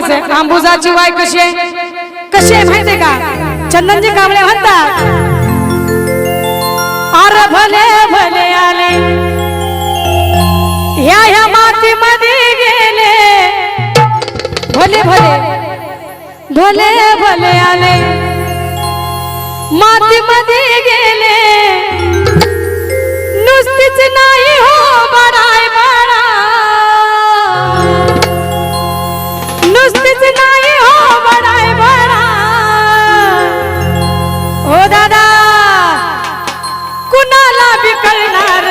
म्हणायचंय? आंबुजाची वाय कशी आहे? कशी आहे माहितीये का? चंदनजी कांबळे म्हणतात अरे भले भले आले ह्या ह्या मातीमध्ये गेले. भले भले भले भले आले. मातीमध्ये गेले. हो दादा. कुणाला बी कळणार